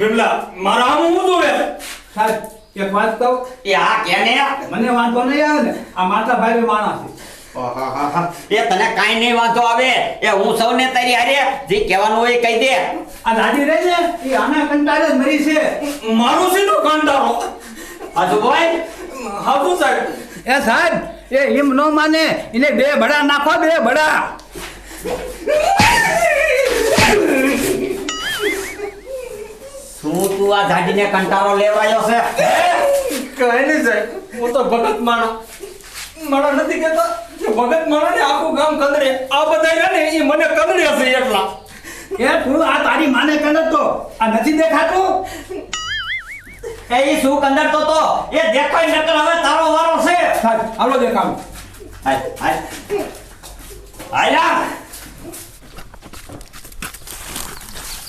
બિમલા મારા આમ હું જોવે સાહેબ એક વાત કહું? એ હા કેને મને વાંધો નહીં આવે ને. આ માતા ભાઈ માણસ છે. એ તને કાઈ નહીં વાંધો આવે. એ હું સૌને તારી હારે જે કહેવાનું હોય કહી દે. આ દાદી રહી ને એ આના કંટાળે જ મરી છે. મારું છે તો કંટાળો? હજુ ભાઈ? હાથું સાહેબ. એ સાહેબ એ એમ ન માને એને બે બડા નાખો બે બડા. શું તું આ જાડીને કંટાળો લેવાયો છે? કઈ નહીં સાહેબ. હું તો ભગત માણો માણો નથી કહેતો કે ભગત માણો ને આખું ગામ કંદરે આ બધા ને એ મને કંદરે છે એટલા એ તું આ તારી માને કંડતો આ નથી દેખાતું? એ ઈ શું કંદરતો તો એ દેખાય નકર હવે તારો વારો છે. સાહેબ હાલો દેખાડું. હાય હાય. હાલ્યા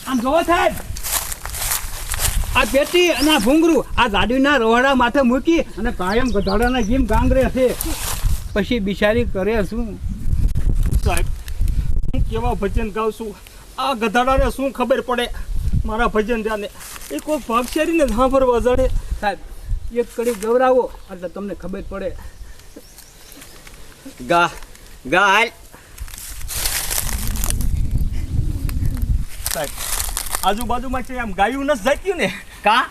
આમ જોવો સાહેબ. આ પેટી અને આ ભૂંગરું આ ગાડીના રોહડા માથે મૂકી અને કાયમ ગધાડાના જેમ ગાંગરે છે. પછી બિચારી કરે શું? સાહેબ હું કેવા ભજન ગાઉં છું? આ ગધાડાને શું ખબર પડે? મારા ભજન ત્યાંને એ કોઈ ભાગશાળીને સાંભળવા જડે. સાહેબ એક કડી ગવરાવો એટલે તમને ખબર પડે. ગા ગા હાલ. સાહેબ આજુબાજુમાં છે આમ ગાયું નથી જાત્યું ને? કા?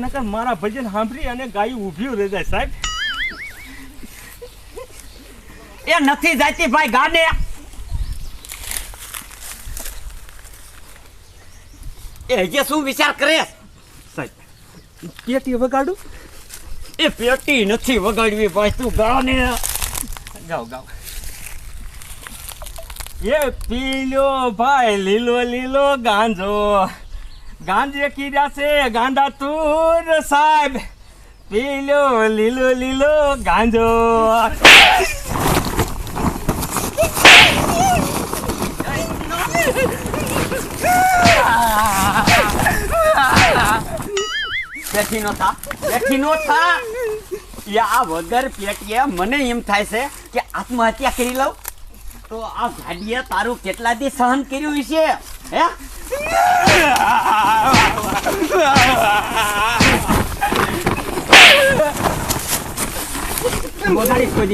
નકર મારા ભજન સાંભળી અને ગાયું ઊભી રહી જાય સાહેબ. એ નથી જાતી ભાઈ ગાડે એ હજી શું વિચાર કરે? સાહેબ પેટી વગાડું? એ પેટી નથી વગાડવી ભાઈ તું ગાને. ગાવ ગાઓ. એ પીલો ભાઈ લીલો લીલો ગાંજો. ગાંજે કીધા છે? ગાંડા તુર સાહેબ. પીલો લીલો લીલો ગાંજો. પેટી નો થા પેટી નો થા. યા વગર પેટીએ મને એમ થાય છે કે આત્મહત્યા કરી લઉં. તો આ ગાડીએ તારું કેટલા દી સહન કર્યું હશે? હે?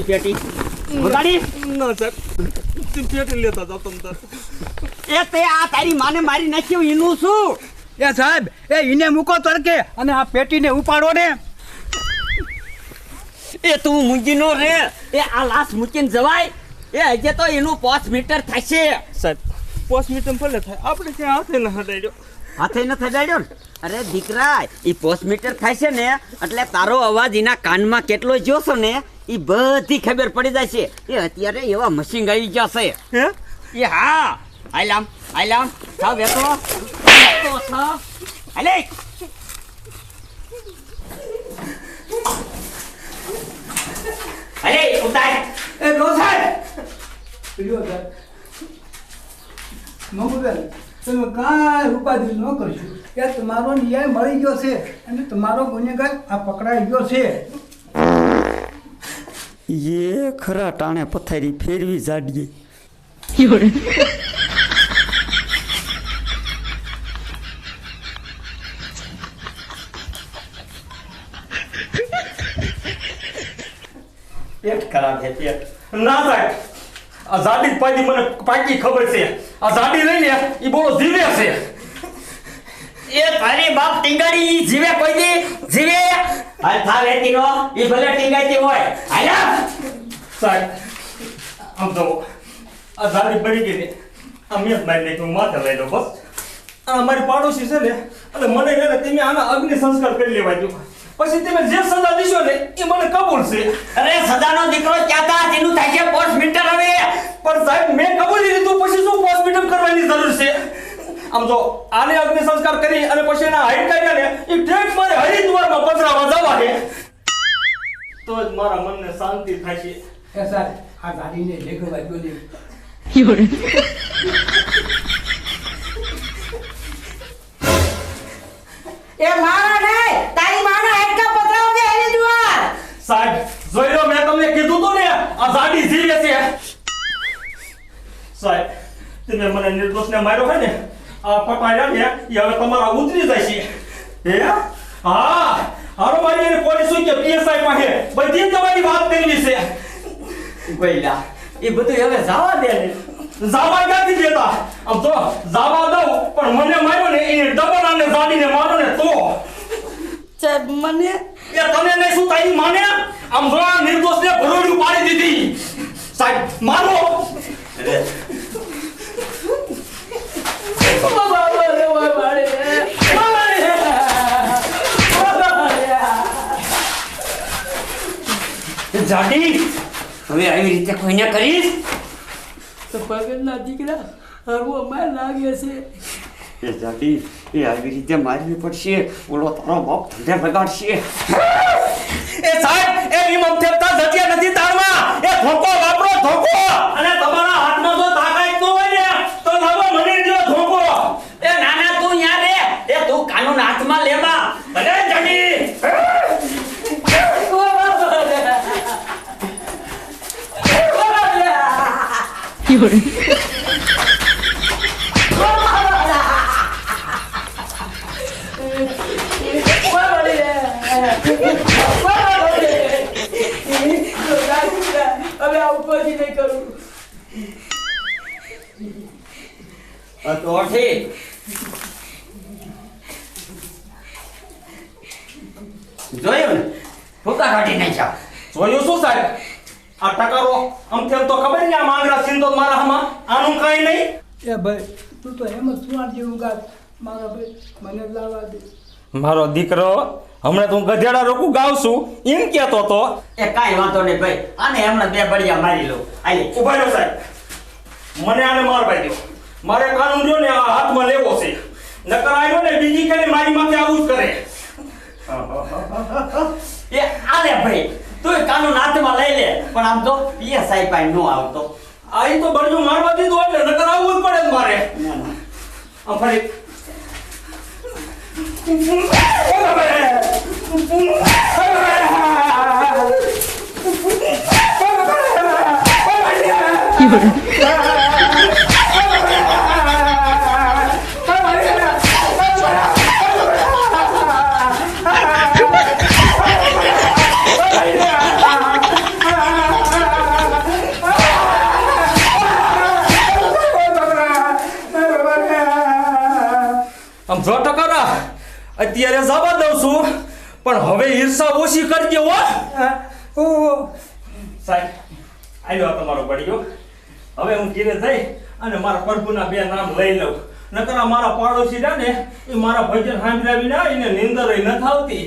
પેટી ના તાર એ તે આ તારી માને મારી નાખ્યું એનું શું એ સાહેબ એ ઈને મૂકો તડકે અને આ પેટીને ઉપાડો ને એ તું મૂંગીનો રે. એ આ લાશ મૂકીને જવાય. એ હજે તો એનું પાંચ મીટર થશે. સાહેબ પોસ્ટ મીટમ ભલે થાય. આપણે ત્યાં હાથે ન હટાડ્યો હાથે ન થડાડ્યો ને? અરે દીકરા એ પોસ્ટ મીટર થાય છે ને એટલે તારો અવાજ એના કાનમાં કેટલો જોશો ને એ બધી ખબર પડી જાય છે. એ અત્યારે એવા મશીન આવી ગયા છે. હે? એ હા. આલામ આલામ થાવ બેસો બેસો થાવ અલે અલે ઉતાર. એ નો સાહેબ સાહેબ તમે કાંઈ ઉપાધિ ન કરશો. કે તમારો ન્યાય મળી ગયો છે અને તમારો ગુનેગાર આ પકડાઈ ગયો છે. એ ખરા ટાણે પથારી ફેરવી જાડીએ. પેટ ખરાબ છે પેટ. ના સાહેબ આ જાડી પાડી મને પાકી ખબર છે. આ જાડી રહી ને એ બોલો જીવે છે. એ તારી બાપ ટીંગાડી જીવે કોઈ દી જીવે? હાલ થા વેતી નો ઈ ભલે ટીંગાતી હોય. આયા સાહેબ આમ તો આ જાડી પડી ગઈ ને આ મેં જ મારી નાખ્યું માથે લઈ લો બસ આ અમારી પાડોશી છે ને એટલે મને છે ને તમે આના અગ્નિ સંસ્કાર કરી લેવા જો પછી તમે જે સજા દીશો ને એ મને કબૂલ છે. અરે સજાનો દીકરો ક્યાં ક્યાંતા તેનું થાય છે પોસ્ટ મીટર હવે. પણ સાહેબ આમ તો આને અગ્નિ સંસ્કાર કરી અને પછી એના હાઈટ કાઢ્યા ને એ ઠેઠ મારે હરિદ્વારમાં પધરાવા જવા દે તો જ મારા મનને શાંતિ થાય છે. એ સાહેબ આ ગાડીને લેખવા ગયો ને. એ મારા નહીં તારી માના હેડકા પતરાવજે એની હરિદ્વાર? સાહેબ જોઈ લો મેં તમને કીધું તો ને આ ગાડી જીવે છે. સાહેબ તમે મને નિર્દોષને માર્યો હોય ને આ પટાયા ને એ હવે તમારા ઉતરી જશે. હે? હા. હારો મારી એને પોલીસ કે પીએસઆઈ પાસે. બધી તમારી વાત કરવી છે. ગોયલા એ બધું હવે જવા દે ને. જાવા ક્યાંથી દેતા? આમ તો જાવા દઉં પણ મને માર્યો ને એને ડબલ આને જાડીને મારો ને તો. સાહેબ મને એ તને નહીં શું તારી માને? આમ જો નિર્દોષને ભરોડ્યું પાડી દીધી. સાહેબ મારો. જાડી હવે આવી રીતે કોઈને કરીશ? તો પગલના દીકરા હરવો માર લાગે છે. એ જાડી એ આવી રીતે મારવી પડશે. ઓલો તારો બાપ ધંધે બગાડશે. એ સાહેબ એ વિમમ થેપતા જગ્યા નથી તારમાં એ ધોકો વાપરો ધોકો અને તમારા હાથમાં જો તાકાત ન હોય ને તો લાવો મને જો ધોકો એ નાના તું યાં રે એ તું કાનૂન હાથમાં લેવા અરે જાડી હવે આવું પછી નહીં કરું તો ઠીક જોયું ને ફૂકા કાઢી નાખ્યા જોયું શું સાહેબ આ ટકારો આમ તેમ તો ખબર નહીં આ માંગરા સિંધો મારા હમાં આનું કાંઈ નહીં? એ ભાઈ તું તો એમ જ સુવાડ જેવું ગાત. મારા ભાઈ મને લાવવા દે. મારો દીકરો હમણાં તું ગધેડા રોકું ગાવશું એમ કેતો તો. એ કાંઈ વાંધો નહીં ભાઈ આને હમણાં બે બળિયા મારી લો આલે ઊભા રહ્યો સાહેબ. મને આને મારવા દો. મારે કાનૂન જો ને આ હાથમાં લેવો છે. નકર આવ્યો ને બીજી કઈ મારી માથે આવું જ કરે. એ આલે ભાઈ તું કાનો હાથમાં લઈ લે પણ આમ તો પીએસઆઈ પાસે નો આવતો અહીં તો બરજો મારવા દીધો એટલે નકર આવવું જ પડે મારે આમ ફરી આમ જો ટકારા અત્યારે જવા દઉં છું પણ હવે ઈર્ષા ઓછી કરજો હો. સાહેબ આવ્યો તમારો પડ્યો હવે હું ઘીરે જઈ અને મારા પ્રભુના બે નામ લઈ લઉં. નકર મારા પાડોશી રહ્યા ને એ મારા ભજન સાંભળાવી ના એને નિંદર ન આવતી.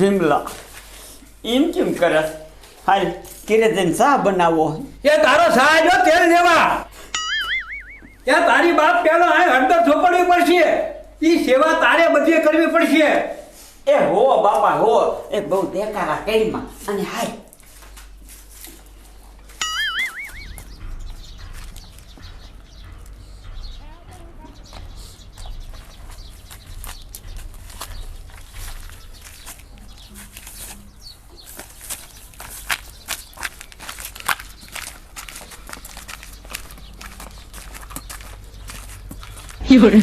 ભીમલા એમ કેમ કરસ હાલ કિરે જઈને ચા બનાવો. એ તારો સાજો તેલ લેવા. એ તારી બાપ પેલો આ હળદર ચોપડવી પડશે. ઈ સેવા તારે બધી કરવી પડશે. એ હો બાપા હો. એ બહુ દેખારા કેરીમાં અને હાય 有人，